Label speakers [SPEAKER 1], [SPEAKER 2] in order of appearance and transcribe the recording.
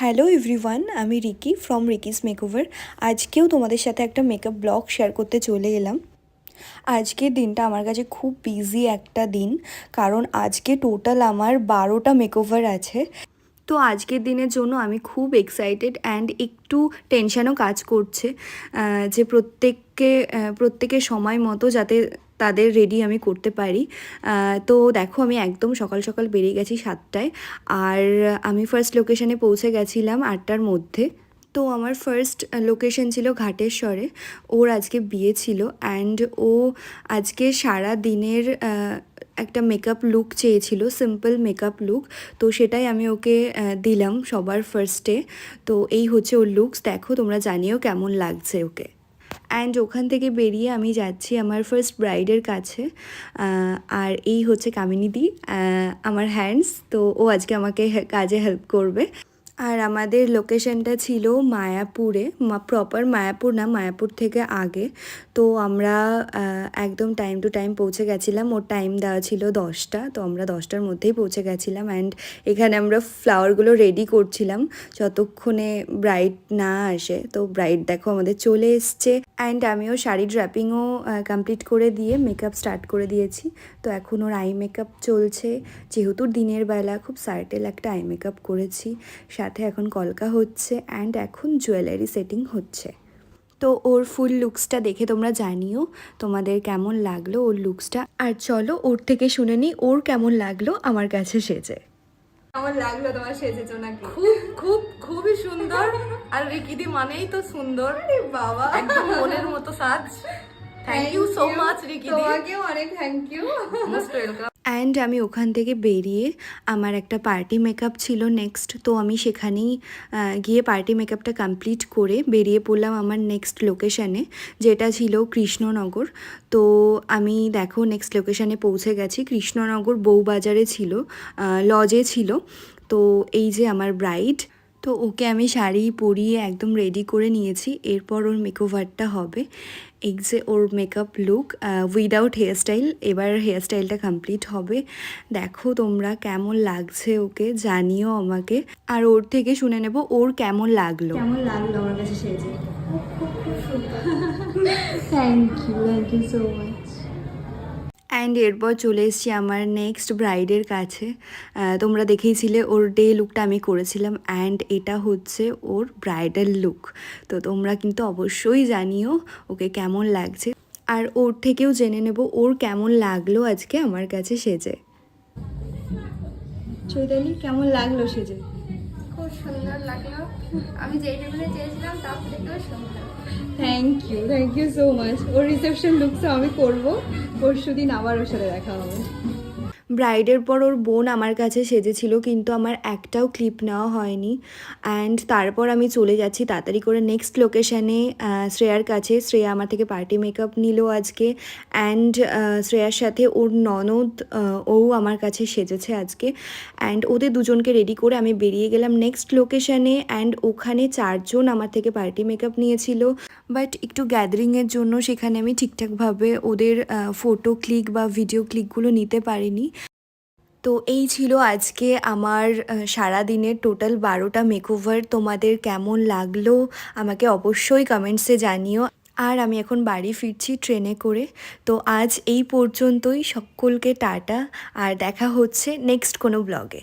[SPEAKER 1] Hello everyone আমি Ricky from রিকিস makeover আজকেও তোমাদের সাথে একটা মেকআপ ব্লগ শেয়ার করতে চলে এলাম। আজকের দিনটা আমার কাছে খুব বিজি একটা দিন, কারণ আজকে টোটাল আমার বারোটা মেকওভার আছে। তো আজকের দিনের জন্য আমি খুব এক্সাইটেড অ্যান্ড একটু টেনশনও কাজ করছে যে প্রত্যেককে প্রত্যেকের সময় মতো যাতে তাদের রেডি আমি করতে পারি। তো দেখো আমি একদম সকাল সকাল বেরিয়ে গেছি সাতটায়। আর আমি ফার্স্ট লোকেশনে পৌঁছে গেছিলাম আটটার মধ্যে। তো আমার ফার্স্ট লোকেশন ছিল ঘাটেশ্বরে। ওর আজকে বিয়ে ছিল অ্যান্ড ও আজকে সারা দিনের একটা মেকআপ লুক চেয়েছিল সিম্পল মেকআপ লুক তো সেটাই আমি ওকে দিলাম সবার ফার্স্টে তো এই হচ্ছে ওর লুকস দেখো তোমরা জানিও কেমন লাগছে ওকে। অ্যান্ড ওখান থেকে বেরিয়ে আমি যাচ্ছি আমার ফার্স্ট ব্রাইডের কাছে। আর এই হচ্ছে কামিনীদি আমার হ্যান্ডস তো ও আজকে আমাকে কাজে হেল্প করবে। আর আমাদের লোকেশনটা ছিল মায়াপুরে প্রপার মায়াপুর না, মায়াপুর থেকে আগে। তো আমরা একদম টাইম টু টাইম পৌঁছে গেছিলাম। ওর টাইম দেওয়া ছিল দশটা, তো আমরা দশটার মধ্যেই পৌঁছে গেছিলাম। অ্যান্ড এখানে আমরা ফ্লাওয়ারগুলো রেডি করছিলাম। যতক্ষণে ব্রাইড না আসে, তো ব্রাইড দেখো আমাদের চলে এসছে। অ্যান্ড আমিও শাড়ি ড্র্যাপিংও কমপ্লিট করে দিয়ে মেকআপ স্টার্ট করে দিয়েছি। তো এখন ওর আই মেকআপ চলছে। যেহেতু দিনের বেলা, খুব সার্টেল একটা আই মেকআপ করেছি। সাথে এখন কলকা হচ্ছে অ্যান্ড এখন জুয়েলারি সেটিং হচ্ছে। তো ওর ফুল লুকসটা দেখে তোমরা জানিও তোমাদের কেমন লাগল ওর লুকসটা আর চলো ওর থেকে শুনে নিই ওর কেমন লাগল আমার কাছে সেজে।
[SPEAKER 2] কেমন লাগল তোমার সেজেছো নাকি?
[SPEAKER 3] খুব খুব খুবই সুন্দর। আর রিকিদি মানেই তো সুন্দর।
[SPEAKER 2] বাবা।
[SPEAKER 3] একদম মনের মতো সাজ। থ্যাংক ইউ সো মাচ রিকিদি
[SPEAKER 2] তোমাকেও অনেক thank you
[SPEAKER 3] most welcome
[SPEAKER 1] and আমি ওখান থেকে বেরিয়ে আমার একটা পার্টি মেকআপ ছিল নেক্সট তো আমি সেখানেই গিয়ে পার্টি মেকআপটা কমপ্লিট করে বেরিয়ে পড়লাম আমার নেক্সট লোকেশানে যেটা ছিল কৃষ্ণনগর। তো আমি দেখো নেক্সট লোকেশানে পৌঁছে গেছি। কৃষ্ণনগর বউবাজারে ছিল লজে ছিল। তো এই যে আমার ব্রাইড তো ওকে আমি শাড়ি পরিয়ে একদম রেডি করে নিয়েছি। এরপর ওর মেকওভারটা হবে। এই যে ওর মেকআপ লুক উইদাউট হেয়ারস্টাইল এবার হেয়ারস্টাইলটা কমপ্লিট হবে। দেখো তোমরা কেমন লাগছে ওকে, জানিও আমাকে। আর ওর থেকে শুনে নেব ওর কেমন লাগল।
[SPEAKER 2] কেমন লাগল আমার কাছে সেজে thank you thank you so much
[SPEAKER 1] and এরপর চলে এসেছি আমার নেক্সট ব্রাইডের কাছে। তোমরা দেখেইছিলে ওর ডে লুকটা আমি করেছিলাম অ্যান্ড এটা হচ্ছে ওর ব্রাইডাল লুক তো তোমরা কিন্তু অবশ্যই জানিও ওকে কেমন লাগছে। আর ওর থেকেও জেনে নেব ওর কেমন লাগল আজকে আমার কাছে সেজে। চৈতালি, কেমন লাগল সেজে?
[SPEAKER 4] সুন্দর লাগল। আমি যেইটুকুনি চেয়েছিলাম তার থেকেও সুন্দর।
[SPEAKER 2] Thank you thank you so much or reception লুকসও আমি করব। পরশু দিন আবার ওর সাথে দেখা হবে।
[SPEAKER 1] ব্রাইডের পর ওর বোন আমার কাছে সেজেছিল, কিন্তু আমার একটাও ক্লিপ নেওয়া হয়নি। অ্যান্ড তারপর আমি চলে যাচ্ছি তাড়াতাড়ি করে নেক্সট লোকেশানে শ্রেয়ার কাছে। শ্রেয়া আমার থেকে পার্টি মেকআপ নিল আজকে। অ্যান্ড শ্রেয়ার সাথে ওর ননদ ও আমার কাছে সেজেছে আজকে। অ্যান্ড ওদের দুজনকে রেডি করে আমি বেরিয়ে গেলাম নেক্সট লোকেশানে অ্যান্ড ওখানে চারজন আমার থেকে পার্টি মেকআপ নিয়েছিল। বাট একটু গ্যাদারিংয়ের জন্য সেখানে আমি ঠিকঠাকভাবে ওদের ফটো ক্লিক বা ভিডিও ক্লিকগুলো নিতে পারিনি। তো এই ছিল আজকে আমার সারা দিনের টোটাল বারোটা মেকওভার তোমাদের কেমন লাগল আমাকে অবশ্যই কমেন্টসে জানিও। আর আমি এখন বাড়ি ফিরছি ট্রেনে করে। তো আজ এই পর্যন্তই। সকলকে টাটা। আর দেখা হচ্ছে নেক্সট কোনো ব্লগে